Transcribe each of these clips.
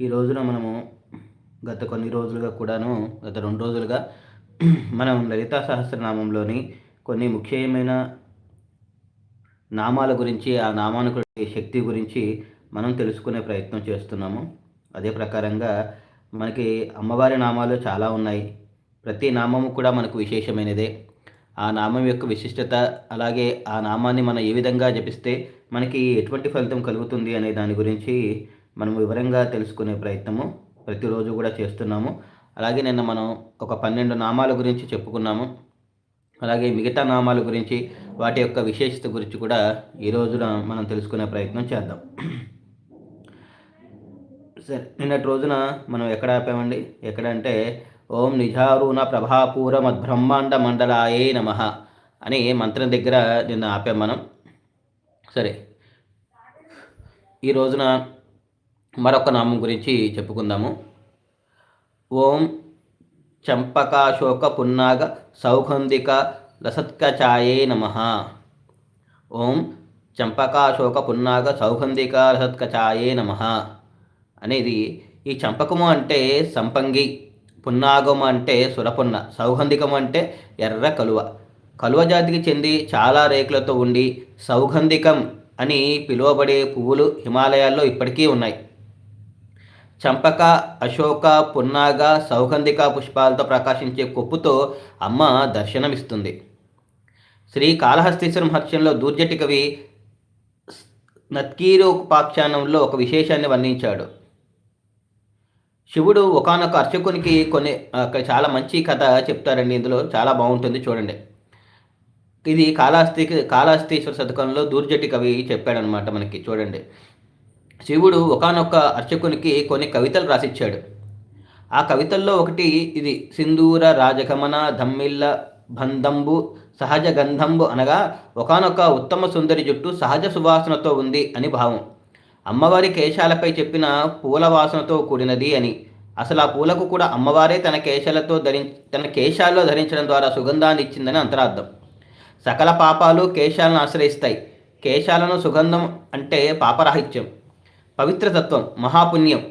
ఈ రోజున మనము గత కొన్ని రోజులుగా కూడాను గత రెండు రోజులుగా మనం లలితా సహస్రనామంలోని కొన్ని ముఖ్యమైన నామాల గురించి ఆ నామానుకుడి శక్తి గురించి మనం తెలుసుకునే ప్రయత్నం చేస్తున్నాము. అదే ప్రకారంగా మనకి అమ్మవారి నామాలు చాలా ఉన్నాయి. ప్రతి నామము కూడా మనకు విశేషమైనదే. ఆ నామం యొక్క విశిష్టత అలాగే ఆ నామాన్ని మనం ఏ విధంగా జపిస్తే మనకి ఎటువంటి ఫలితం కలుగుతుంది అనే దాని గురించి మనం వివరంగా తెలుసుకునే ప్రయత్నము ప్రతిరోజు కూడా చేస్తున్నాము. అలాగే నిన్న మనం ఒక పన్నెండు నామాల గురించి చెప్పుకున్నాము. అలాగే మిగతా నామాల గురించి వాటి యొక్క విశేషత గురించి కూడా ఈ రోజున మనం తెలుసుకునే ప్రయత్నం చేద్దాం. సరే నిన్నటి రోజున మనం ఎక్కడ ఆపామండి? ఎక్కడంటే ఓం నిజారుణ ప్రభాపూర మద్బ్రహ్మాండ మండలాయే నమ అని మంత్రం దగ్గర నిన్న ఆపాం మనం. సరే ఈ రోజున మరొక నామం గురించి చెప్పుకుందాము. ఓం చంపకాశోక పున్నాగ సౌగంధిక లసత్కచాయే నమ. ఓం చంపకాశోక పున్నాగ సౌగంధిక లసత్కచాయే నమ. అనేది ఈ చంపకము అంటే సంపంగి పున్నాగము అంటే సురపున్న సౌగంధికము అంటే ఎర్ర కలువ. కలువ జాతికి చెంది చాలా రేకులతో ఉండి సౌగంధికం అని పిలువబడే పువ్వులు హిమాలయాల్లో ఇప్పటికీ ఉన్నాయి. చంపక అశోక పున్నాగ సౌగంధిక పుష్పాలతో ప్రకాశించే కొప్పుతో అమ్మ దర్శనమిస్తుంది. శ్రీ కాళహస్తీశ్వర హర్షంలో దూర్జటి కవి నత్కీరోపాఖ్యానంలో ఒక విశేషాన్ని వర్ణించాడు. శివుడు ఒకనొక అర్చకునికి కొన్ని అక్కడ చాలా మంచి కథ చెప్తారండి. ఇందులో చాలా బాగుంటుంది చూడండి. ఇది కాళహస్తి కాళహస్తీశ్వర శతకంలో దూర్జటి కవి చెప్పాడనమాట మనకి చూడండి. శివుడు ఒకనొక అర్చకునికి కొన్ని కవితలు రాసిచ్చాడు. ఆ కవితల్లో ఒకటి ఇది సింధూర రాజగమన ధమ్మిల్ల బంధంబు సహజ గంధంబు అనగా ఒకనొక ఉత్తమ సుందరి జుట్టు సహజ సువాసనతో ఉంది అని భావం. అమ్మవారి కేశాలపై చెప్పిన పూల వాసనతో కూడినది అని. అసలు ఆ పూలకు కూడా అమ్మవారే తన కేశాలతో ధరి తన కేశాల్లో ధరించడం ద్వారా సుగంధాన్ని ఇచ్చిందని అంతరార్థం. సకల పాపాలు కేశాలను ఆశ్రయిస్తాయి. కేశాలను సుగంధం అంటే పాపరాహిత్యం. పవిత్రతత్వం మహాపుణ్యం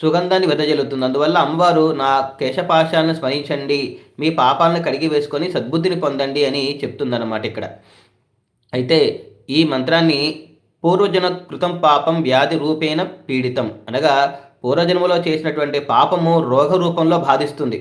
సుగంధాన్ని వెదజల్లుతుంది. అందువల్ల అమ్మవారు నా కేశపాశాలను స్మరించండి మీ పాపాలను కడిగి వేసుకొని సద్బుద్ధిని పొందండి అని చెప్తుందన్నమాట ఇక్కడ. అయితే ఈ మంత్రాన్ని పూర్వజన కృతం పాపం వ్యాధి రూపేణ పీడితం. అనగా పూర్వజన్మలో చేసినటువంటి పాపము రోగ రూపంలో బాధిస్తుంది.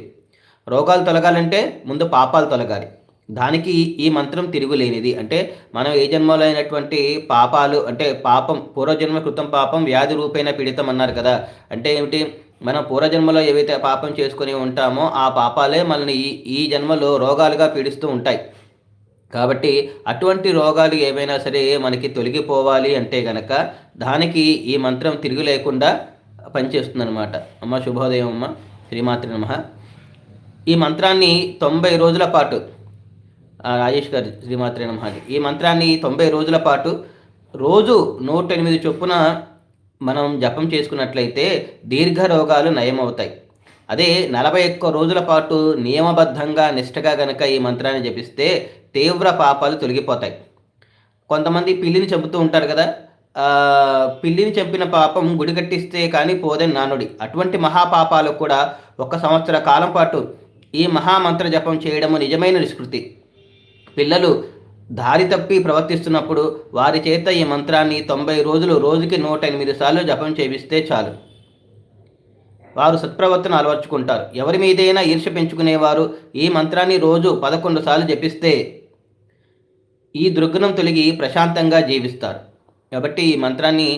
రోగాలు తొలగాలంటే ముందు పాపాలు తొలగాలి. దానికి ఈ మంత్రం తిరుగులేనిది. అంటే మనం ఏ జన్మలో అయినటువంటి పాపాలు అంటే పాపం పూర్వజన్మ కృతం పాపం వ్యాధి రూపేణ పీడితం అన్నారు కదా. అంటే ఏమిటి? మనం పూర్వజన్మలో ఏవైతే పాపం చేసుకుని ఉంటామో ఆ పాపాలే మనల్ని ఈ ఈ జన్మలో రోగాలుగా పీడిస్తూ ఉంటాయి. కాబట్టి అటువంటి రోగాలు ఏవైనా సరే మనకి తొలగిపోవాలి అంటే గనక దానికి ఈ మంత్రం తిరిగి లేకుండా పనిచేస్తుందన్నమాట. అమ్మ శుభోదయం అమ్మ. శ్రీమాత్రి నమ. ఈ మంత్రాన్ని తొంభై రోజుల పాటు రాజేష్ గారి శ్రీమాత్రే నమ ఈ మంత్రాన్ని తొంభై రోజుల పాటు రోజు నూట ఎనిమిది చొప్పున మనం జపం చేసుకున్నట్లయితే దీర్ఘ రోగాలు నయమవుతాయి. అదే నలభై ఒక్క రోజుల పాటు నియమబద్ధంగా నిష్టగా గనక ఈ మంత్రాన్ని జపిస్తే తీవ్ర పాపాలు తొలగిపోతాయి. కొంతమంది పిల్లిని చంపుతూ ఉంటారు కదా పిల్లిని చంపిన పాపం గుడి కట్టిస్తే కానీ పోదని నానుడి. అటువంటి మహాపాపాలు కూడా ఒక సంవత్సర కాలం పాటు ఈ మహామంత్ర జపం చేయడము నిజమైన నిష్కృతి. పిల్లలు దారి తప్పి ప్రవర్తిస్తున్నప్పుడు వారి చేత ఈ మంత్రాన్ని తొంభై రోజులు రోజుకి నూట ఎనిమిది సార్లు జపం చేపిస్తే చాలు. వారు సత్ప్రవర్తన అలవర్చుకుంటారు. ఎవరి మీదైనా ఈర్ష పెంచుకునేవారు ఈ మంత్రాన్ని రోజు పదకొండు సార్లు జపిస్తే ఈ దుర్గుణం తొలగి ప్రశాంతంగా జీవిస్తారు. కాబట్టి ఈ మంత్రాన్ని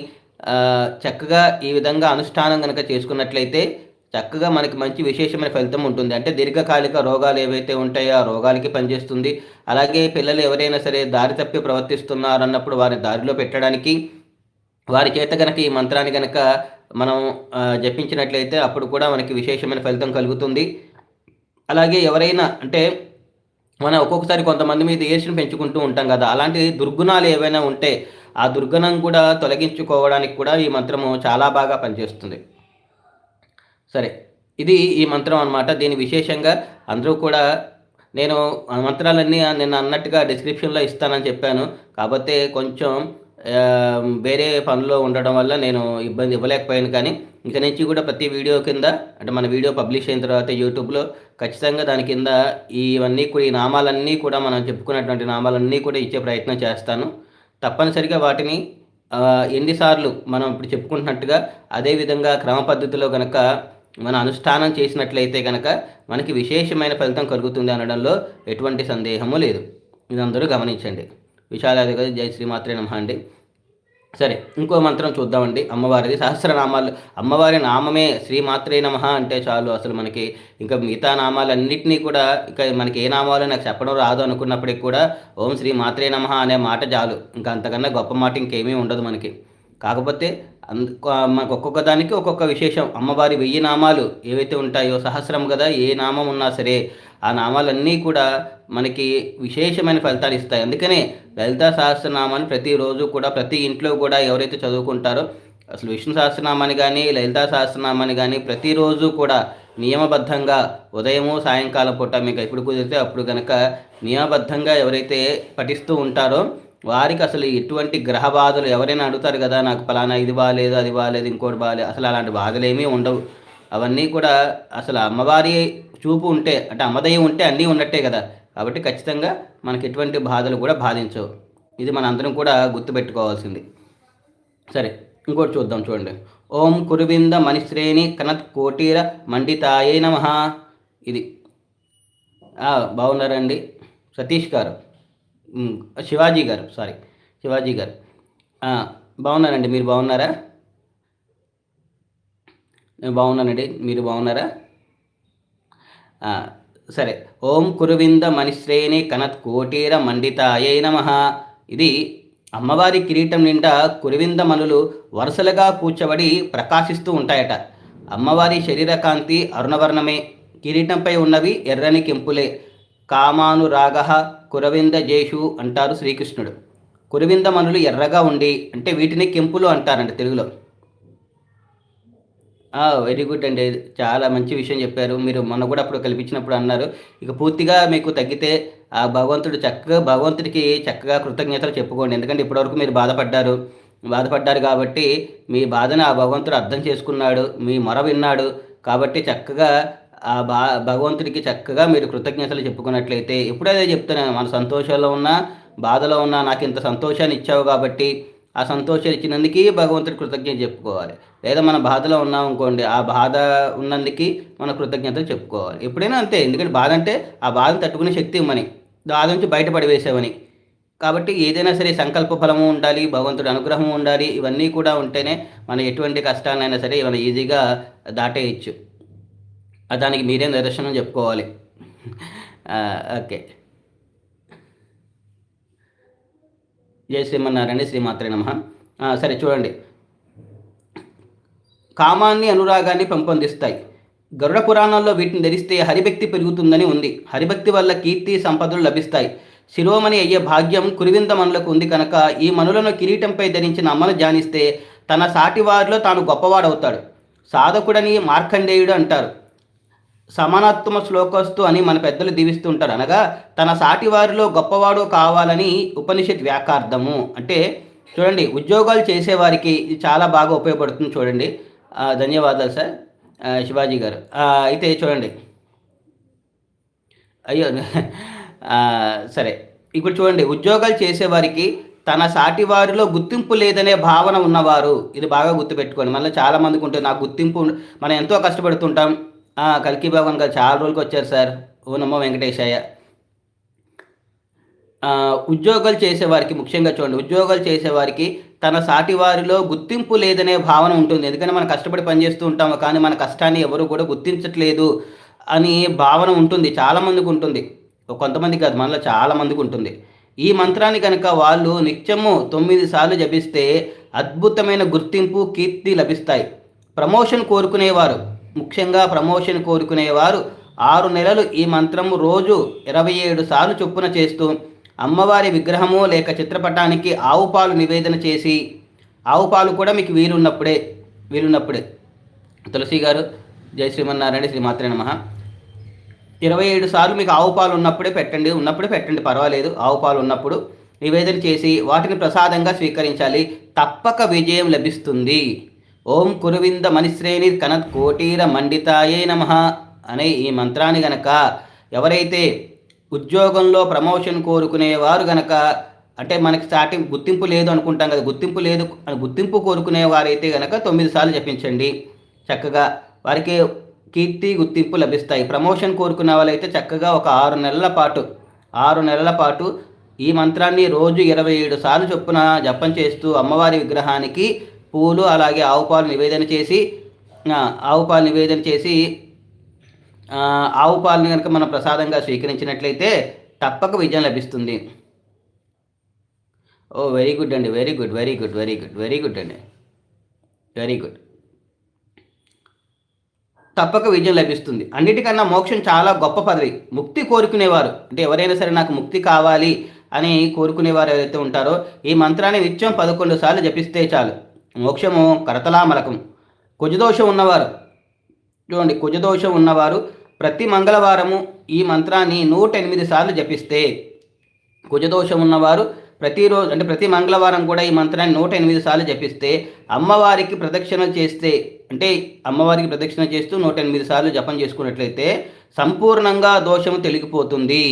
చక్కగా ఈ విధంగా అనుష్ఠానం కనుక చేసుకున్నట్లయితే చక్కగా మనకి మంచి విశేషమైన ఫలితం ఉంటుంది. అంటే దీర్ఘకాలిక రోగాలు ఏవైతే ఉంటాయో ఆ రోగాలకి పనిచేస్తుంది. అలాగే పిల్లలు ఎవరైనా సరే దారి తప్పి ప్రవర్తిస్తున్నారు అన్నప్పుడు వారి దారిలో పెట్టడానికి వారి చేత కనుక ఈ మంత్రాన్ని కనుక మనం జపించినట్లయితే అప్పుడు కూడా మనకి విశేషమైన ఫలితం కలుగుతుంది. అలాగే ఎవరైనా అంటే మనం ఒక్కొక్కసారి కొంతమంది మీద ఈర్ష్యను పెంచుకుంటూ ఉంటాం కదా. అలాంటి దుర్గుణాలు ఏవైనా ఉంటే ఆ దుర్గుణం కూడా తొలగించుకోవడానికి కూడా ఈ మంత్రము చాలా బాగా పనిచేస్తుంది. సరే. ఇది ఈ మంత్రం అనమాట దీని విశేషంగా అందరూ కూడా నేను మంత్రాలన్నీ నిన్న అన్నట్టుగా డిస్క్రిప్షన్లో ఇస్తానని చెప్పాను. కాకపోతే కొంచెం వేరే పనుల్లో ఉండడం వల్ల నేను ఇబ్బంది ఇవ్వలేకపోయాను కానీ ఇక నుంచి కూడా ప్రతి వీడియో కింద అంటే మన వీడియో పబ్లిష్ అయిన తర్వాత యూట్యూబ్లో ఖచ్చితంగా దాని కింద ఇవన్నీ కూడా ఈ నామాలన్నీ కూడా మనం చెప్పుకున్నటువంటి నామాలన్నీ కూడా ఇచ్చే ప్రయత్నం చేస్తాను. తప్పనిసరిగా వాటిని ఎన్నిసార్లు మనం ఇప్పుడు చెప్పుకుంటున్నట్టుగా అదేవిధంగా క్రమ పద్ధతిలో కనుక మన అనుష్ఠానం చేసినట్లయితే కనుక మనకి విశేషమైన ఫలితం కలుగుతుంది అనడంలో ఎటువంటి సందేహము లేదు. ఇదందరూ గమనించండి. విశాలాది జై శ్రీమాత్రే నమ అండి. సరే ఇంకో మంత్రం చూద్దామండి. అమ్మవారిది సహస్రనామాలు. అమ్మవారి నామమే శ్రీమాత్రే నమ అంటే చాలు. అసలు మనకి ఇంకా మిగతా నామాలన్నింటినీ కూడా ఇంకా మనకి ఏ నామాలు నాకు చెప్పడం రాదు అనుకున్నప్పటికి కూడా ఓం శ్రీ మాత్రే నమ అనే మాట చాలు. ఇంకా అంతకన్నా గొప్ప మాట ఇంకేమీ ఉండదు మనకి. కాకపోతే మనకు ఒక్కొక్క దానికి ఒక్కొక్క విశేషం. అమ్మవారి వెయ్యి నామాలు ఏవైతే ఉంటాయో సహస్రం కదా ఏ నామం ఉన్నా సరే ఆ నామాలన్నీ కూడా మనకి విశేషమైన ఫలితాలు ఇస్తాయి. అందుకనే లలితా సహస్రనామాన్ని ప్రతిరోజు కూడా ప్రతి ఇంట్లో కూడా ఎవరైతే చదువుకుంటారో అసలు విష్ణు సహస్రనామాన్ని కానీ లలితా సహస్రనామాన్ని కానీ ప్రతిరోజు కూడా నియమబద్ధంగా ఉదయము సాయంకాలం పూట మీకు ఎప్పుడు కుదిరితే అప్పుడు కనుక నియమబద్ధంగా ఎవరైతే పఠిస్తూ ఉంటారో వారికి అసలు ఎటువంటి గ్రహ బాధలు ఎవరైనా అడుగుతారు కదా నాకు ఫలానా ఇది బాగాలేదు అది బాగాలేదు ఇంకోటి బాగాలేదు అసలు అలాంటి బాధలు ఏమీ ఉండవు. అవన్నీ కూడా అసలు అమ్మవారి చూపు ఉంటే అంటే అమ్మదయ్యం ఉంటే అన్నీ ఉన్నట్టే కదా. కాబట్టి ఖచ్చితంగా మనకి ఎటువంటి బాధలు కూడా బాధించవు. ఇది మన అందరం కూడా గుర్తుపెట్టుకోవాల్సింది. సరే ఇంకోటి చూద్దాం చూడండి. ఓం కురువింద మణిశ్రేణి కనత్ కోటీర మండితాయే నమ. ఇది. బాగున్నారండి. సతీష్ గారు. శివాజీ గారు సారీ శివాజీ గారు. బాగున్నారండి మీరు బాగున్నారా? నేను బాగున్నానండి మీరు బాగున్నారా? సరే ఓం కురువింద మణిశ్రేణి కనత్ కోటీర మండితాయే నమ. ఇది అమ్మవారి కిరీటం నిండా కురివింద మనులు వరుసలుగా కూర్చబడి ప్రకాశిస్తూ ఉంటాయట. అమ్మవారి శరీర కాంతి అరుణవర్ణమే. కిరీటంపై ఉన్నవి ఎర్రని కెంపులే. కామానురాగ కురవింద జేషు అంటారు శ్రీకృష్ణుడు. కురవింద మనులు ఎర్రగా ఉండి అంటే వీటిని కెంపులు అంటారంట తెలుగులో. వెరీ గుడ్ అండి. చాలా మంచి విషయం చెప్పారు. మీరు మొన్న కూడా అప్పుడు కల్పించినప్పుడు అన్నారు. ఇక పూర్తిగా మీకు తగ్గితే ఆ భగవంతుడు చక్కగా భగవంతుడికి చక్కగా కృతజ్ఞతలు చెప్పుకోండి. ఎందుకంటే ఇప్పటివరకు మీరు బాధపడ్డారు. బాధపడ్డారు కాబట్టి మీ బాధను ఆ భగవంతుడు అర్థం చేసుకున్నాడు. మీ మొర విన్నాడు. కాబట్టి చక్కగా ఆ బా భగవంతుడికి చక్కగా మీరు కృతజ్ఞతలు చెప్పుకున్నట్లయితే ఎప్పుడైతే చెప్తున్నాను మన సంతోషంలో ఉన్నా బాధలో ఉన్నా నాకు ఇంత సంతోషాన్ని ఇచ్చావు కాబట్టి ఆ సంతోషం ఇచ్చినందుకు భగవంతుడి కృతజ్ఞత చెప్పుకోవాలి. లేదా మన బాధలో ఉన్నాం అనుకోండి ఆ బాధ ఉన్నందుకు మన కృతజ్ఞతలు చెప్పుకోవాలి. ఎప్పుడైనా అంతే ఎందుకంటే బాధ అంటే ఆ బాధను తట్టుకునే శక్తి ఇవ్వమని బాధ నుంచి బయటపడి వేసేవని కాబట్టి ఏదైనా సరే సంకల్ప ఫలము ఉండాలి భగవంతుడి అనుగ్రహం ఉండాలి ఇవన్నీ కూడా ఉంటేనే మనం ఎటువంటి కష్టాన్నైనా సరే ఇవన్నీ ఈజీగా దాటేయచ్చు. దానికి మీరే నిదర్శనం చెప్పుకోవాలి. ఓకే. జయ శ్రీమన్నారాయణ శ్రీమాత్రే నమ. సరే చూడండి. కామాన్ని అనురాగాన్ని పెంపొందిస్తాయి. గరుడ పురాణంలో వీటిని ధరిస్తే హరిభక్తి పెరుగుతుందని ఉంది. హరిభక్తి వల్ల కీర్తి సంపదలు లభిస్తాయి. శిరోమణి అయ్యే భాగ్యం కురివింద మనులకు ఉంది కనుక ఈ మనులను కిరీటంపై ధరించిన అమ్మను ధ్యానిస్తే తన సాటివారిలో తాను గొప్పవాడవుతాడు. సాధకుడని మార్కండేయుడు అంటారు. సమానత్వ శ్లోకస్తు అని మన పెద్దలు దీవిస్తుంటారు అనగా తన సాటివారిలో గొప్పవాడు కావాలని ఉపనిషత్ వ్యాకార్థము. అంటే చూడండి ఉద్యోగాలు చేసేవారికి ఇది చాలా బాగా ఉపయోగపడుతుంది చూడండి. ధన్యవాదాలు సార్. శివాజీ గారు. అయితే చూడండి. అయ్యో సరే. ఇప్పుడు చూడండి ఉద్యోగాలు చేసేవారికి తన సాటివారిలో గుర్తింపు లేదనే భావన ఉన్నవారు. ఇది బాగా గుర్తుపెట్టుకోండి. మళ్ళీ చాలామందికి ఉంటుంది నాకు గుర్తింపు మనం ఎంతో కష్టపడుతుంటాం కల్కి బాబు కనుక చాలా రోజులకి వచ్చారు సార్. ఓనమ్మ వెంకటేశయ్య. ఉద్యోగాలు చేసేవారికి ముఖ్యంగా చూడండి ఉద్యోగాలు చేసేవారికి తన సాటి వారిలో గుర్తింపు లేదనే భావన ఉంటుంది. ఎందుకంటే మనం కష్టపడి పనిచేస్తూ ఉంటాము కానీ మన కష్టాన్ని ఎవరు కూడా గుర్తించట్లేదు అని భావన ఉంటుంది. చాలామందికి ఉంటుంది. కొంతమంది కాదు మనలో చాలామందికి ఉంటుంది. ఈ మంత్రాన్ని కనుక వాళ్ళు నిత్యము తొమ్మిది సార్లు జపిస్తే అద్భుతమైన గుర్తింపు కీర్తి లభిస్తాయి. ప్రమోషన్ కోరుకునేవారు. ముఖ్యంగా ప్రమోషన్ కోరుకునేవారు. ఆరు నెలలు ఈ మంత్రము రోజు ఇరవై ఏడు సార్లు చొప్పున చేస్తూ అమ్మవారి విగ్రహము లేక చిత్రపటానికి ఆవు పాలు నివేదన చేసి ఆవు పాలు కూడా మీకు వీలున్నప్పుడే వీలున్నప్పుడే. తులసి గారు జై శ్రీమన్నారాయణ శ్రీమాత్రే నమ. ఇరవై ఏడు సార్లు మీకు ఆవు పాలు ఉన్నప్పుడే పెట్టండి ఉన్నప్పుడే పెట్టండి పర్వాలేదు. ఆవు పాలు ఉన్నప్పుడు నివేదన చేసి వాటిని ప్రసాదంగా స్వీకరించాలి. తప్పక విజయం లభిస్తుంది. ఓం కురువింద మణిశ్రేణి కనత్ కోటీర మండితాయే నమ అనే ఈ మంత్రాన్ని గనక ఎవరైతే ఉద్యోగంలో ప్రమోషన్ కోరుకునేవారు గనక అంటే మనకి స్టార్టింగ్ గుర్తింపు లేదు అనుకుంటాం కదా గుర్తింపు లేదు అని గుర్తింపు కోరుకునే వారైతే గనక తొమ్మిది సార్లు జపించండి. చక్కగా వారికి కీర్తి గుర్తింపు లభిస్తాయి. ప్రమోషన్ కోరుకునే వాళ్ళైతే చక్కగా ఒక ఆరు నెలల పాటు ఆరు నెలల పాటు ఈ మంత్రాన్ని రోజు ఇరవై ఏడు సార్లు చొప్పున జపం చేస్తూ అమ్మవారి విగ్రహానికి పూలు అలాగే ఆవు పాలు నివేదన చేసి ఆవు పాలు నివేదన చేసి ఆవు పాలను కనుక మనం ప్రసాదంగా స్వీకరించినట్లయితే తప్పక విజయం లభిస్తుంది. ఓ వెరీ గుడ్ అండి very good very good very good very good అండి. Very good. తప్పక విజయం లభిస్తుంది. అన్నిటికన్నా మోక్షం చాలా గొప్ప పదవి. ముక్తి కోరుకునేవారు. అంటే ఎవరైనా సరే నాకు ముక్తి కావాలి అని కోరుకునేవారు ఎవరైతే ఉంటారో ఈ మంత్రాన్ని నిత్యం పదకొండు సార్లు జపిస్తే చాలు. మోక్షము కరతలామలకం కుజదోషం ఉన్నవారు చూడండి కుజదోషం ఉన్నవారు ప్రతి మంగళవారము ఈ మంత్రాన్ని నూట ఎనిమిది సార్లు జపిస్తే కుజదోషం ఉన్నవారు ప్రతిరోజు అంటే ప్రతి మంగళవారం కూడా ఈ మంత్రాన్ని నూట ఎనిమిది సార్లు జపిస్తే అమ్మవారికి ప్రదక్షిణ చేస్తే అంటే అమ్మవారికి ప్రదక్షిణ చేస్తూ నూట ఎనిమిది సార్లు జపం చేసుకున్నట్లయితే సంపూర్ణంగా దోషము తెలిగిపోతుంది.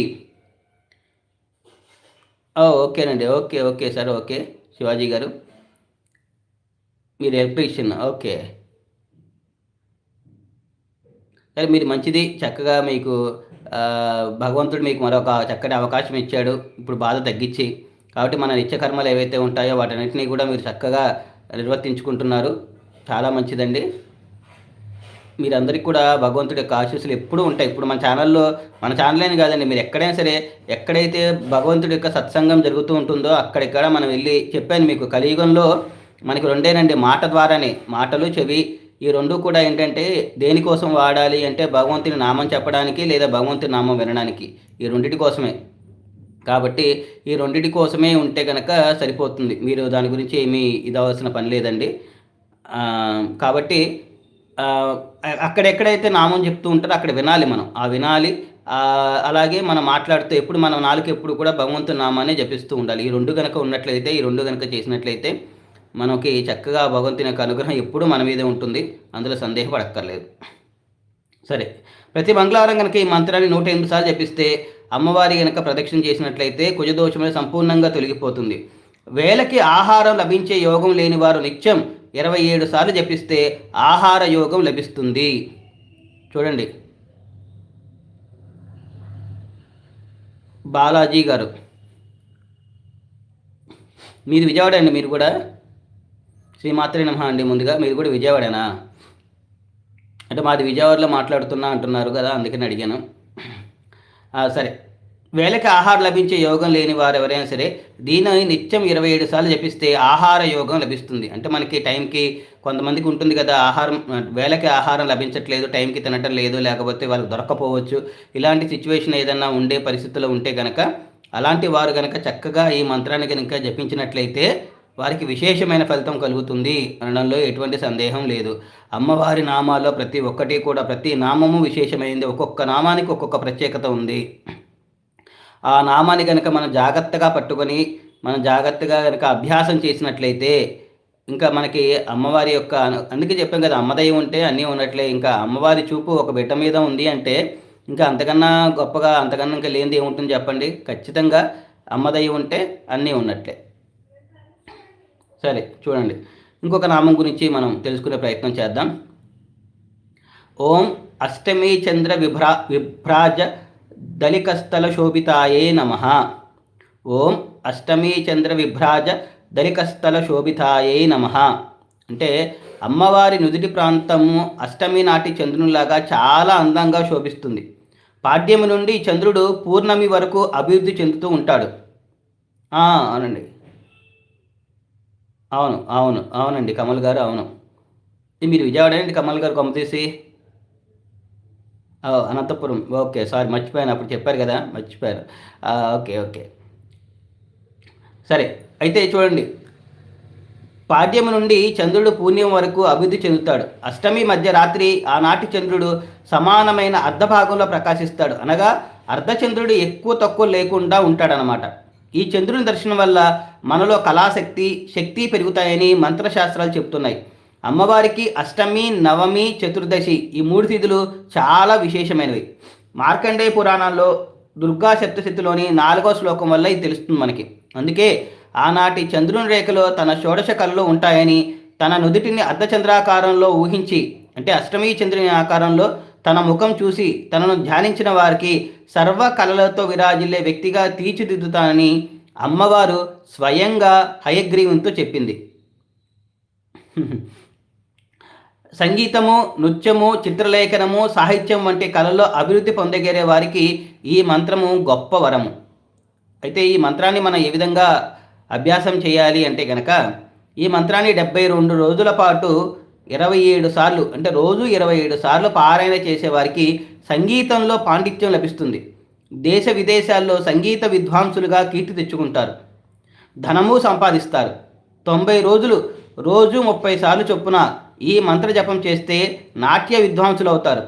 ఓకేనండి okay okay sir okay. Shivaji గారు. మీరు ఎలక్ట్రీషియన్ ఓకే. సరే మీరు మంచిది చక్కగా మీకు భగవంతుడు మీకు మరొక చక్కటి అవకాశం ఇచ్చాడు. ఇప్పుడు బాధ తగ్గించి కాబట్టి మన నిత్యకర్మలు ఏవైతే ఉంటాయో వాటన్నింటినీ కూడా మీరు చక్కగా నిర్వర్తించుకుంటున్నారు. చాలా మంచిదండి. మీరందరికీ కూడా భగవంతుడి యొక్క ఆశీస్సులు ఎప్పుడూ ఉంటాయి. ఇప్పుడు మన ఛానల్లో మన ఛానల్ కాదండి మీరు ఎక్కడైనా సరే ఎక్కడైతే భగవంతుడి యొక్క సత్సంగం జరుగుతూ ఉంటుందో అక్కడెక్కడ మనం వెళ్ళి చెప్పాను మీకు కలియుగంలో మనకి రెండేనండి. మాట ద్వారానే. మాటలు చెవి. ఈ రెండు కూడా ఏంటంటే దేనికోసం వాడాలి అంటే భగవంతుని నామం చెప్పడానికి లేదా భగవంతుని నామం వినడానికి. ఈ రెండింటి కోసమే. కాబట్టి ఈ రెండింటి కోసమే ఉంటే కనుక సరిపోతుంది. మీరు దాని గురించి ఏమీ ఇదవలసిన పని లేదండి. కాబట్టి అక్కడెక్కడైతే నామం చెప్తూ ఉంటారో అక్కడ వినాలి మనం. ఆ వినాలి అలాగే మనం మాట్లాడుతూ ఎప్పుడు మనం నాలుగు ఎప్పుడు కూడా భగవంతుని నామాన్ని జపిస్తూ ఉండాలి. ఈ రెండు కనుక ఉన్నట్లయితే ఈ రెండు కనుక చేసినట్లయితే మనకి చక్కగా భగవంతుని యొక్క అనుగ్రహం ఎప్పుడూ మన మీదే ఉంటుంది. అందులో సందేహపడక్కర్లేదు. సరే ప్రతి మంగళవారం కనుక ఈ మంత్రాన్ని నూట ఎనిమిది సార్లు జపిస్తే అమ్మవారి కనుక ప్రదక్షిణ చేసినట్లయితే కుజదోషమే సంపూర్ణంగా తొలగిపోతుంది. వేలకి ఆహారం లభించే యోగం లేని వారు నిత్యం ఇరవై ఏడు సార్లు జపిస్తే ఆహార యోగం లభిస్తుంది. చూడండి. బాలాజీ గారు. మీరు విజయవాడ అండి మీరు కూడా? శ్రీమాత్రి నమ అండి. ముందుగా మీరు కూడా విజయవాడేనా? అంటే మాది విజయవాడలో మాట్లాడుతున్నా అంటున్నారు కదా అందుకని అడిగాను. సరే. వేళకి ఆహారం లభించే యోగం లేని వారు ఎవరైనా సరే దీని నిత్యం ఇరవై ఏడు సార్లు జపిస్తే ఆహార యోగం లభిస్తుంది. అంటే మనకి టైంకి కొంతమందికి ఉంటుంది కదా ఆహారం వేళకి ఆహారం లభించట్లేదు టైంకి తినటం లేదు లేకపోతే వాళ్ళకి దొరకపోవచ్చు ఇలాంటి సిచ్యువేషన్ ఏదన్నా ఉండే పరిస్థితుల్లో ఉంటే కనుక అలాంటి వారు కనుక చక్కగా ఈ మంత్రాన్ని కనుక జపించినట్లయితే వారికి విశేషమైన ఫలితం కలుగుతుంది అనడంలో ఎటువంటి సందేహం లేదు. అమ్మవారి నామాల్లో ప్రతి ఒక్కటి కూడా ప్రతి నామము విశేషమైంది. ఒక్కొక్క నామానికి ఒక్కొక్క ప్రత్యేకత ఉంది. ఆ నామాన్ని కనుక మనం జాగ్రత్తగా పట్టుకొని మనం జాగ్రత్తగా కనుక అభ్యాసం చేసినట్లయితే ఇంకా మనకి అమ్మవారి యొక్క అందుకే చెప్పాం కదా అమ్మదయ్యం ఉంటే అన్నీ ఉన్నట్లే. ఇంకా అమ్మవారి చూపు ఒక బిడ్డ మీద ఉంది అంటే ఇంకా అంతకన్నా గొప్పగా అంతకన్నా ఇంకా లేనిది ఏముంటుంది చెప్పండి? ఖచ్చితంగా అమ్మదయ్య ఉంటే అన్నీ ఉన్నట్లే. సరే చూడండి. ఇంకొక నామం గురించి మనం తెలుసుకునే ప్రయత్నం చేద్దాం. ఓం అష్టమి చంద్ర విభ్రా విభ్రాజ దళికస్థల శోభితాయే నమ. ఓం అష్టమి చంద్ర విభ్రాజ దళికస్థల శోభితాయే నమ. అంటే అమ్మవారి నుదుటి ప్రాంతము అష్టమి నాటి చంద్రునిలాగా చాలా అందంగా శోభిస్తుంది. పాడ్యమి నుండి చంద్రుడు పూర్ణమి వరకు అభివృద్ధి చెందుతూ ఉంటాడు. అవునండి. అవును అవును అవునండి. కమల్ గారు అవును. మీరు విజయవాడ అండి కమల్ గారు కొమ్మతీసి అనంతపురం. ఓకే సారీ మర్చిపోయాను. అప్పుడు చెప్పారు కదా మర్చిపోయారు. Okay okay. సరే అయితే చూడండి. పాడ్యము నుండి చంద్రుడు పూర్ణ్యం వరకు అభివృద్ధి చెందుతాడు. అష్టమి మధ్య రాత్రి ఆనాటి చంద్రుడు సమానమైన అర్ధభాగంలో ప్రకాశిస్తాడు. అనగా అర్ధచంద్రుడు ఎక్కువ తక్కువ లేకుండా ఉంటాడనమాట. ఈ చంద్రుని దర్శనం వల్ల మనలో కళాశక్తి శక్తి పెరుగుతాయని మంత్రశాస్త్రాలు చెప్తున్నాయి. అమ్మవారికి అష్టమి నవమి చతుర్దశి ఈ మూడు తిథులు చాలా విశేషమైనవి. మార్కండేయ పురాణాల్లో దుర్గా సప్తశతిలోని నాలుగో శ్లోకం వల్ల ఇది తెలుస్తుంది మనకి. అందుకే ఆనాటి చంద్రుని రేఖలో తన షోడశ కళలు ఉంటాయని తన నుదుటిని అర్ధచంద్రాకారంలో ఊహించి అంటే అష్టమి చంద్రుని ఆకారంలో తన ముఖం చూసి తనను ధ్యానించిన వారికి సర్వ కళలతో విరాజిల్లే వ్యక్తిగా తీర్చిదిద్దుతానని అమ్మవారు స్వయంగా హయగ్రీవంతో చెప్పింది. సంగీతము నృత్యము చిత్రలేఖనము సాహిత్యం వంటి కళల్లో అభివృద్ధి పొందగేరే వారికి ఈ మంత్రము గొప్ప వరము. అయితే ఈ మంత్రాన్ని మనం ఏ విధంగా అభ్యాసం చేయాలి అంటే కనుక ఈ మంత్రాన్ని డెబ్బై రెండు రోజుల పాటు ఇరవై ఏడు సార్లు అంటే రోజు ఇరవై ఏడు సార్లు పారాయణ చేసేవారికి సంగీతంలో పాండిత్యం లభిస్తుంది. దేశ విదేశాల్లో సంగీత విద్వాంసులుగా కీర్తి తెచ్చుకుంటారు. ధనము సంపాదిస్తారు. తొంభై రోజులు రోజు ముప్పై సార్లు చొప్పున ఈ మంత్ర జపం చేస్తే నాట్య విద్వాంసులు అవుతారు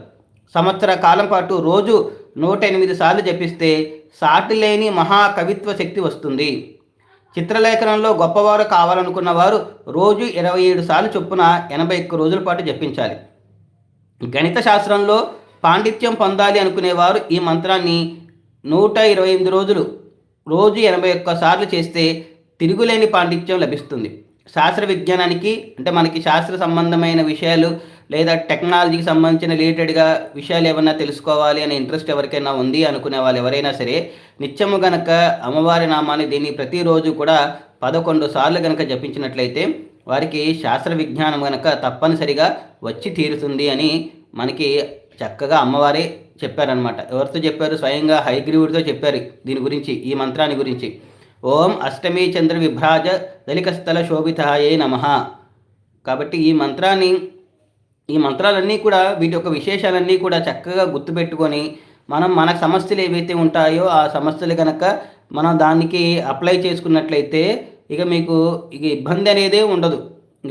సంవత్సర కాలం పాటు రోజు నూట ఎనిమిది సార్లు జపిస్తే సాటి లేని మహాకవిత్వ శక్తి వస్తుంది. చిత్రలేఖనంలో గొప్పవారు కావాలనుకున్న వారు రోజు ఇరవై ఏడు సార్లు చొప్పున ఎనభై ఒక్క రోజుల పాటు జపించాలి. గణిత శాస్త్రంలో పాండిత్యం పొందాలి అనుకునేవారు ఈ మంత్రాన్ని నూట ఇరవై ఎనిమిది రోజులు రోజు ఎనభై ఒక్క సార్లు చేస్తే తిరుగులేని పాండిత్యం లభిస్తుంది. శాస్త్ర విజ్ఞానానికి అంటే మనకి శాస్త్ర సంబంధమైన విషయాలు లేదా టెక్నాలజీకి సంబంధించిన రిలేటెడ్గా విషయాలు ఏమన్నా తెలుసుకోవాలి అనే ఇంట్రెస్ట్ ఎవరికైనా ఉంది అనుకునే వాళ్ళు ఎవరైనా సరే నిత్యము గనక అమ్మవారి నామాన్ని దీన్ని ప్రతిరోజు కూడా పదకొండు సార్లు గనక జపించినట్లయితే వారికి శాస్త్ర విజ్ఞానం గనక తప్పనిసరిగా వచ్చి తీరుతుంది అని మనకి చక్కగా అమ్మవారే చెప్పారనమాట ఎవరితో చెప్పారు? స్వయంగా హైగ్రీవుడితో చెప్పారు దీని గురించి ఈ మంత్రాన్ని గురించి. ఓం అష్టమి చంద్ర విభ్రాజ దళికస్థల శోభితాయే నమ. కాబట్టి ఈ మంత్రాన్ని ఈ మంత్రాలన్నీ కూడా వీటి యొక్క విశేషాలన్నీ కూడా చక్కగా గుర్తుపెట్టుకొని మనం మన సమస్యలు ఏవైతే ఉంటాయో ఆ సమస్యలు కనుక మనం దానికి అప్లై చేసుకున్నట్లయితే ఇక మీకు ఇక ఇబ్బంది అనేదే ఉండదు.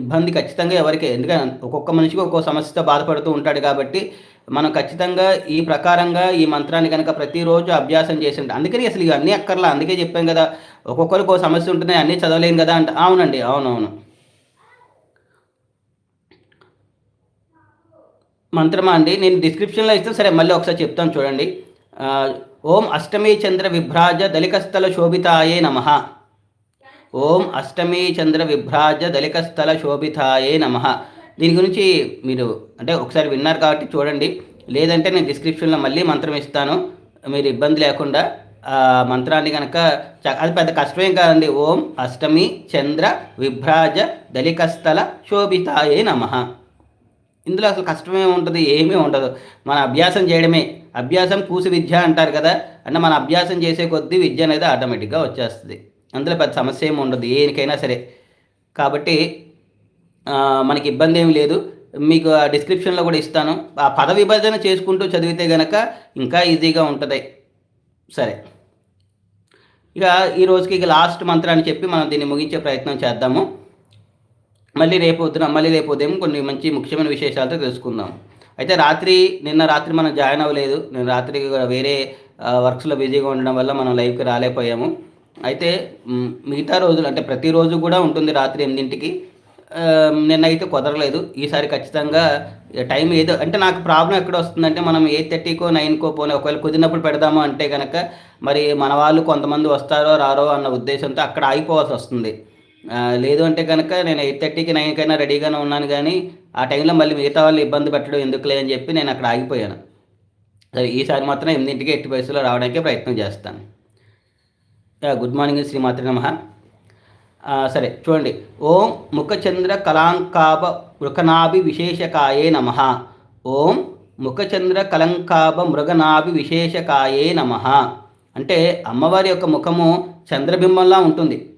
ఇబ్బంది ఖచ్చితంగా ఎవరికి ఎందుకంటే ఒక్కొక్క మనిషికి ఒక్కొక్క సమస్యతో బాధపడుతూ ఉంటాడు కాబట్టి మనం ఖచ్చితంగా ఈ ప్రకారంగా ఈ మంత్రాన్ని కనుక ప్రతిరోజు అభ్యాసం చేసి ఉంటాం అందుకని అసలు ఇవన్నీ అక్కర్లా. అందుకే చెప్పాం కదా ఒక్కొక్కరికి ఒక సమస్య ఉంటుంది అన్నీ చదవలేం కదా అంటే అవునండి అవునవును. మంత్రమా అండి? నేను డిస్క్రిప్షన్లో ఇస్తే సరే మళ్ళీ ఒకసారి చెప్తాను చూడండి. ఓం అష్టమీ చంద్ర విభ్రాజ దళికస్థల శోభితాయే నమ. ఓం అష్టమీ చంద్ర విభ్రాజ దళికస్థల శోభితాయే నమ. దీని గురించి మీరు అంటే ఒకసారి విన్నారు కాబట్టి చూడండి. లేదంటే నేను డిస్క్రిప్షన్లో మళ్ళీ మంత్రం ఇస్తాను. మీరు ఇబ్బంది లేకుండా మంత్రాన్ని కనుక అది పెద్ద కష్టమేం కాదండి. ఓం అష్టమి చంద్ర విభ్రాజ దళికస్థల శోభితాయే నమ. ఇందులో అసలు కష్టమే ఉంటుంది? ఏమీ ఉండదు. మన అభ్యాసం చేయడమే. అభ్యాసం కూసి విద్య అంటారు కదా. అంటే మన అభ్యాసం చేసే కొద్దీ విద్య అనేది ఆటోమేటిక్గా వచ్చేస్తుంది. అందులో పెద్ద సమస్య ఏమి ఉండదు. ఏనికైనా సరే. కాబట్టి మనకి ఇబ్బంది ఏమి లేదు. మీకు ఆ డిస్క్రిప్షన్లో కూడా ఇస్తాను. ఆ పద విభజన చేసుకుంటూ చదివితే గనక ఇంకా ఈజీగా ఉంటుంది. సరే. ఇక ఈ రోజుకి ఇక లాస్ట్ మంత్రాన్ని చెప్పి మనం దీన్ని ముగించే ప్రయత్నం చేద్దాము. మళ్ళీ రేపు వద్దున మళ్ళీ రేపు ఉదయం కొన్ని మంచి ముఖ్యమైన విశేషాలతో తెలుసుకుందాం. అయితే రాత్రి నిన్న రాత్రి మనం జాయిన్ అవ్వలేదు. నేను రాత్రి వేరే వర్క్స్లో బిజీగా ఉండడం వల్ల మనం లైవ్కి రాలేకపోయాము. అయితే మిగతా రోజులు అంటే ప్రతిరోజు కూడా ఉంటుంది రాత్రి ఎనిమిదింటికి. నిన్న అయితే కుదరలేదు. ఈసారి ఖచ్చితంగా టైం ఏదో అంటే నాకు ప్రాబ్లం ఎక్కడ వస్తుందంటే మనం ఎయిట్ థర్టీకో నైన్కో పోనీ ఒకవేళ కుదిరినప్పుడు పెడదాము అంటే కనుక మరి మన వాళ్ళు కొంతమంది వస్తారో రారో అన్న ఉద్దేశంతో అక్కడ ఆగిపోవాల్సి వస్తుంది. లేదు అంటే కనుక నేను ఎయిట్ థర్టీకి నైన్కైనా రెడీగానే ఉన్నాను కానీ ఆ టైంలో మళ్ళీ మిగతా వాళ్ళు ఇబ్బంది పెట్టడం ఎందుకులే అని చెప్పి నేను అక్కడ ఆగిపోయాను. సరే ఈసారి మాత్రం ఎనిమిదింటికి ఎట్టి వయసులో రావడానికి ప్రయత్నం చేస్తాను. గుడ్ మార్నింగ్ శ్రీమాత్రి నమ. సరే చూడండి. ఓం ముఖచంద్ర కలాంకాబ మృగనాభి విశేషకాయే నమ. ఓం ముఖచంద్ర కలంకాప మృగనాభి విశేషకాయే నమ. అంటే అమ్మవారి యొక్క ముఖము చంద్రబింబంలా ఉంటుంది.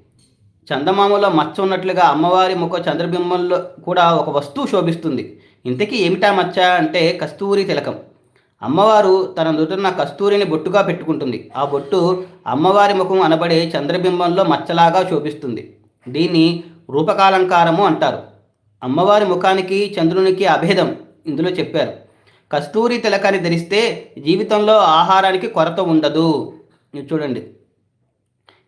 చందమామలో మచ్చ ఉన్నట్లుగా అమ్మవారి ముఖ చంద్రబింబంలో కూడా ఒక వస్తువు శోభిస్తుంది. ఇంతకీ ఏమిటా మచ్చ? అంటే కస్తూరి తిలకం. అమ్మవారు తన నుదున్న కస్తూరిని బొట్టుగా పెట్టుకుంటుంది. ఆ బొట్టు అమ్మవారి ముఖం అనబడే చంద్రబింబంలో మచ్చలాగా శోభిస్తుంది. దీన్ని రూపకాలంకారము అంటారు. అమ్మవారి ముఖానికి చంద్రునికి అభేదం ఇందులో చెప్పారు. కస్తూరి తిలకాన్ని ధరిస్తే జీవితంలో ఆహారానికి కొరత ఉండదు. చూడండి.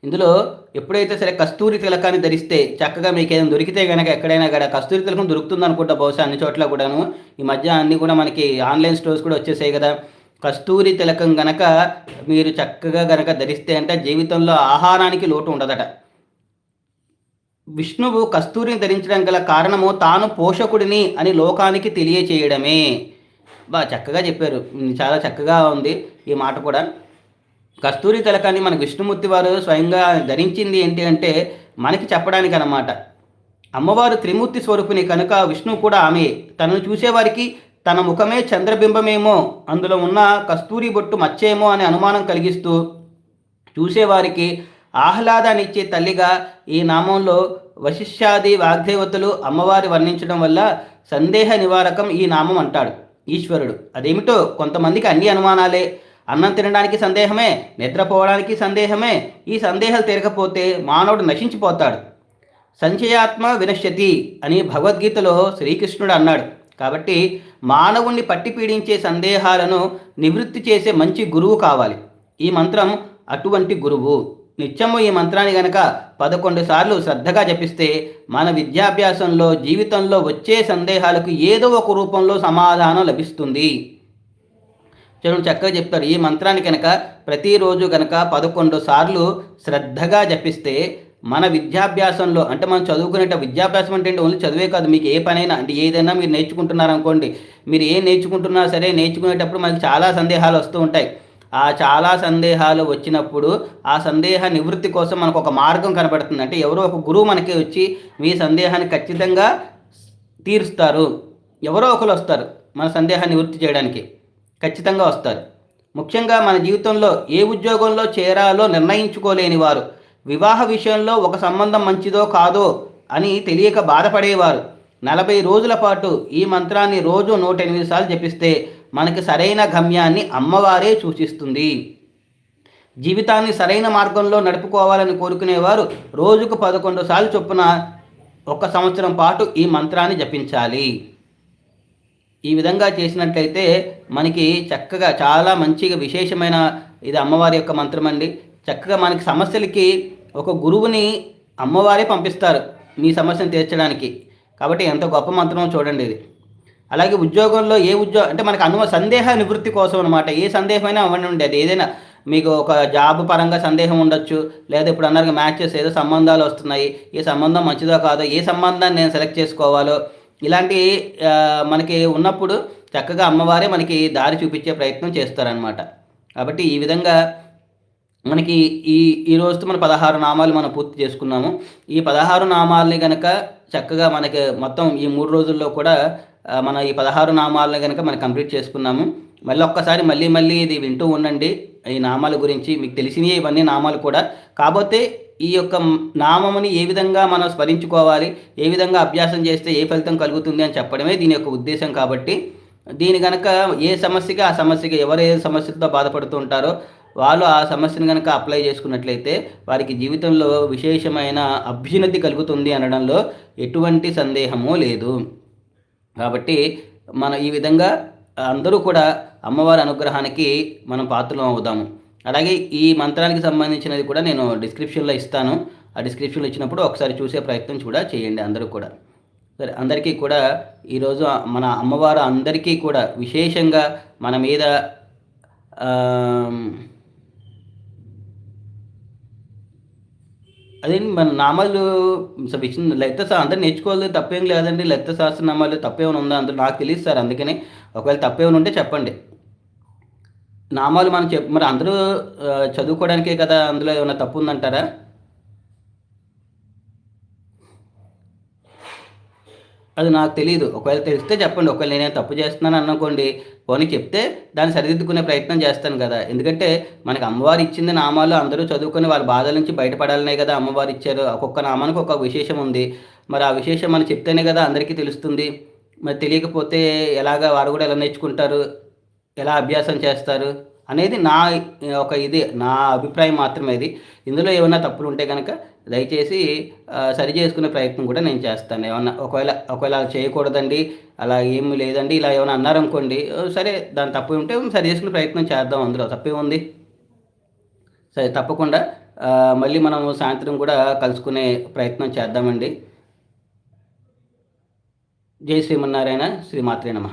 ఇందులో ఎప్పుడైతే సరే కస్తూరి తిలకాన్ని ధరిస్తే చక్కగా మీకు ఏదైనా దొరికితే కనుక ఎక్కడైనా కూడా కస్తూరి తిలకం దొరుకుతుంది అనుకుంటా బహుశా అన్ని చోట్ల కూడాను. ఈ మధ్య అన్నీ కూడా మనకి ఆన్లైన్ స్టోర్స్ కూడా వచ్చేసాయి కదా. కస్తూరి తిలకం గనక మీరు చక్కగా గనక ధరిస్తే అంటే జీవితంలో ఆహారానికి లోటు ఉండదట. విష్ణువు కస్తూరిని ధరించడం గల కారణము తాను పోషకుడిని అని లోకానికి తెలియచేయడమే. బా చక్కగా చెప్పారు. చాలా చక్కగా ఉంది ఈ మాట కూడా. కస్తూరి తిలకాన్ని మన విష్ణుమూర్తి వారు స్వయంగా ధరించింది ఏంటి అంటే మనకి చెప్పడానికి అనమాట అమ్మవారు త్రిమూర్తి స్వరూపిణి కనుక విష్ణువు కూడా ఆమె. తనను చూసేవారికి తన ముఖమే చంద్రబింబమేమో అందులో ఉన్న కస్తూరి బొట్టు మచ్చేమో అనే అనుమానం కలిగిస్తూ చూసేవారికి ఆహ్లాదాన్నిచ్చే తల్లిగా ఈ నామంలో వశిష్యాది వాగ్దేవతలు అమ్మవారి వర్ణించడం వల్ల సందేహ నివారకం ఈ నామం అంటాడు ఈశ్వరుడు. అదేమిటో కొంతమందికి అన్ని అనుమానాలే. అన్నం తినడానికి సందేహమే నిద్రపోవడానికి సందేహమే ఈ సందేహాలు తీరకపోతే మానవుడు నశించిపోతాడు. సంచయాత్మ వినశ్యతి అని భగవద్గీతలో శ్రీకృష్ణుడు అన్నాడు. కాబట్టి మానవుణ్ణి పట్టి పీడించే సందేహాలను నివృత్తి చేసే మంచి గురువు కావాలి. ఈ మంత్రం అటువంటి గురువు. నిత్యము ఈ మంత్రాన్ని గనక పదకొండు సార్లు శ్రద్ధగా జపిస్తే మన విద్యాభ్యాసంలో జీవితంలో వచ్చే సందేహాలకు ఏదో ఒక రూపంలో సమాధానం లభిస్తుంది. చూడండి చక్కగా చెప్తారు. ఈ మంత్రాన్ని కనుక ప్రతిరోజు కనుక పదకొండు సార్లు శ్రద్ధగా జపిస్తే మన విద్యాభ్యాసంలో అంటే మనం చదువుకునేట విద్యాభ్యాసం అంటే ఓన్లీ చదివే కాదు. మీకు ఏ పనైనా అంటే ఏదైనా మీరు నేర్చుకుంటున్నారనుకోండి మీరు ఏం నేర్చుకుంటున్నా సరే నేర్చుకునేటప్పుడు మనకి చాలా సందేహాలు వస్తూ ఉంటాయి. ఆ చాలా సందేహాలు వచ్చినప్పుడు ఆ సందేహ నివృత్తి కోసం మనకు ఒక మార్గం కనబడుతుంది. అంటే ఎవరో ఒక గురువు మనకి వచ్చి మీ సందేహాన్ని ఖచ్చితంగా తీరుస్తారు. ఎవరో ఒకరు వస్తారు మన సందేహాన్ని నివృత్తి చేయడానికి. ఖచ్చితంగా వస్తారు. ముఖ్యంగా మన జీవితంలో ఏ ఉద్యోగంలో చేరాలో నిర్ణయించుకోలేని వారు వివాహ విషయంలో ఒక సంబంధం మంచిదో కాదో అని తెలియక బాధపడేవారు. నలభై రోజుల పాటు ఈ మంత్రాన్ని రోజు నూట ఎనిమిది సార్లు జపిస్తే మనకి సరైన గమ్యాన్ని అమ్మవారే సూచిస్తుంది. జీవితాన్ని సరైన మార్గంలో నడుపుకోవాలని కోరుకునేవారు రోజుకు పదకొండు సార్లు చొప్పున ఒక సంవత్సరం పాటు ఈ మంత్రాన్ని జపించాలి. ఈ విధంగా చేసినట్లయితే మనకి చక్కగా చాలా మంచిగా విశేషమైన ఇది అమ్మవారి యొక్క మంత్రం అండి. చక్కగా మనకి సమస్యలకి ఒక గురువుని అమ్మవారే పంపిస్తారు మీ సమస్యను తీర్చడానికి. కాబట్టి ఎంత గొప్ప మంత్రమో చూడండి ఇది. అలాగే ఉద్యోగంలో ఏ ఉద్యోగం అంటే మనకు అనుమ సందేహ నివృత్తి కోసం అనమాట ఏ సందేహమైనా అవ్వండి ఉండేది. ఏదైనా మీకు ఒక జాబ్ పరంగా సందేహం ఉండొచ్చు. లేదా ఇప్పుడు అన్నారు మ్యాచెస్ ఏదో సంబంధాలు వస్తున్నాయి. ఏ సంబంధం మంచిదో కాదో ఏ సంబంధాన్ని నేను సెలెక్ట్ చేసుకోవాలో. ఇలాంటి మనకి ఉన్నప్పుడు చక్కగా అమ్మవారే మనకి దారి చూపించే ప్రయత్నం చేస్తారనమాట కాబట్టి ఈ విధంగా మనకి ఈ ఈ రోజుతో మన పదహారు నామాలు మనం పూర్తి చేసుకున్నాము. ఈ పదహారు నామాలని కనుక చక్కగా మనకి మొత్తం ఈ మూడు రోజుల్లో కూడా మన ఈ పదహారు నామాలను కనుక మనం కంప్లీట్ చేసుకున్నాము. మళ్ళీ ఒక్కసారి మళ్ళీ మళ్ళీ ఇది వింటూ ఉండండి. ఈ నామాల గురించి మీకు తెలిసినవి ఇవన్నీ నామాలు కూడా. కాకపోతే ఈ యొక్క నామముని ఏ విధంగా మనం స్మరించుకోవాలి ఏ విధంగా అభ్యాసం చేస్తే ఏ ఫలితం కలుగుతుంది అని చెప్పడమే దీని యొక్క ఉద్దేశం కాబట్టి. దీని కనుక ఏ సమస్యకి ఆ సమస్యకి ఎవరు ఏ సమస్యలతో బాధపడుతుంటారో వాళ్ళు ఆ సమస్యను కనుక అప్లై చేసుకున్నట్లయితే వారికి జీవితంలో విశేషమైన అభ్యున్నతి కలుగుతుంది అనడంలో ఎటువంటి సందేహము లేదు. కాబట్టి మన ఈ విధంగా అందరూ కూడా అమ్మవారి అనుగ్రహానికి మనం పాత్రలు అవుదాము. అలాగే ఈ మంత్రానికి సంబంధించినది కూడా నేను డిస్క్రిప్షన్లో ఇస్తాను. ఆ డిస్క్రిప్షన్లో ఇచ్చినప్పుడు ఒకసారి చూసే ప్రయత్నం కూడా చేయండి అందరూ కూడా. సరే అందరికీ కూడా ఈరోజు మన అమ్మవారు అందరికీ కూడా విశేషంగా మన మీద అదే మన నామాలు విష్ణు లలిత సార్ అందరూ నేర్చుకోవాలి తప్పేం లేదండి. లలిత సహస్రనామాలు తప్పేమైనా ఉందా అందులో నాకు తెలియదు సార్. అందుకని ఒకవేళ తప్పేమైనా ఉంటే చెప్పండి. నామాలు మనం చెప్ మరి అందరూ చదువుకోవడానికే కదా అందులో ఏమైనా తప్పు ఉందంటారా? అది నాకు తెలియదు ఒకవేళ తెలిస్తే చెప్పండి. ఒకవేళ నేనే తప్పు చేస్తున్నాను అనుకోండి పోనీ చెప్తే దాన్ని సరిదిద్దుకునే ప్రయత్నం చేస్తాను కదా. ఎందుకంటే మనకి అమ్మవారు ఇచ్చింది నామాలు అందరూ చదువుకొని వాళ్ళ బాధల నుంచి బయటపడాలనే కదా అమ్మవారు ఇచ్చారు. ఒక్కొక్క నామానికి ఒక విశేషం ఉంది. మరి ఆ విశేషం మనం చెప్తేనే కదా అందరికీ తెలుస్తుంది. మరి తెలియకపోతే ఎలాగ వారు కూడా ఎలా నేర్చుకుంటారు? ఎలా అభ్యాసం చేస్తారు? అనేది నా ఒక ఇది నా అభిప్రాయం మాత్రమే ఇది. ఇందులో ఏమైనా తప్పులు ఉంటే కనుక దయచేసి సరి చేసుకునే ప్రయత్నం కూడా నేను చేస్తాను. ఏమన్నా ఒకవేళ ఒకవేళ చేయకూడదండి అలా ఏమి లేదండి ఇలా ఏమైనా అన్నారనుకోండి సరే దాని తప్పు ఉంటే సరి చేసుకునే ప్రయత్నం చేద్దాం అందులో. తప్పే ఉంది? సరే తప్పకుండా మళ్ళీ మనం సాయంత్రం కూడా కలుసుకునే ప్రయత్నం చేద్దామండి. జై శ్రీమన్నారాయణ శ్రీమాత్రే నమ.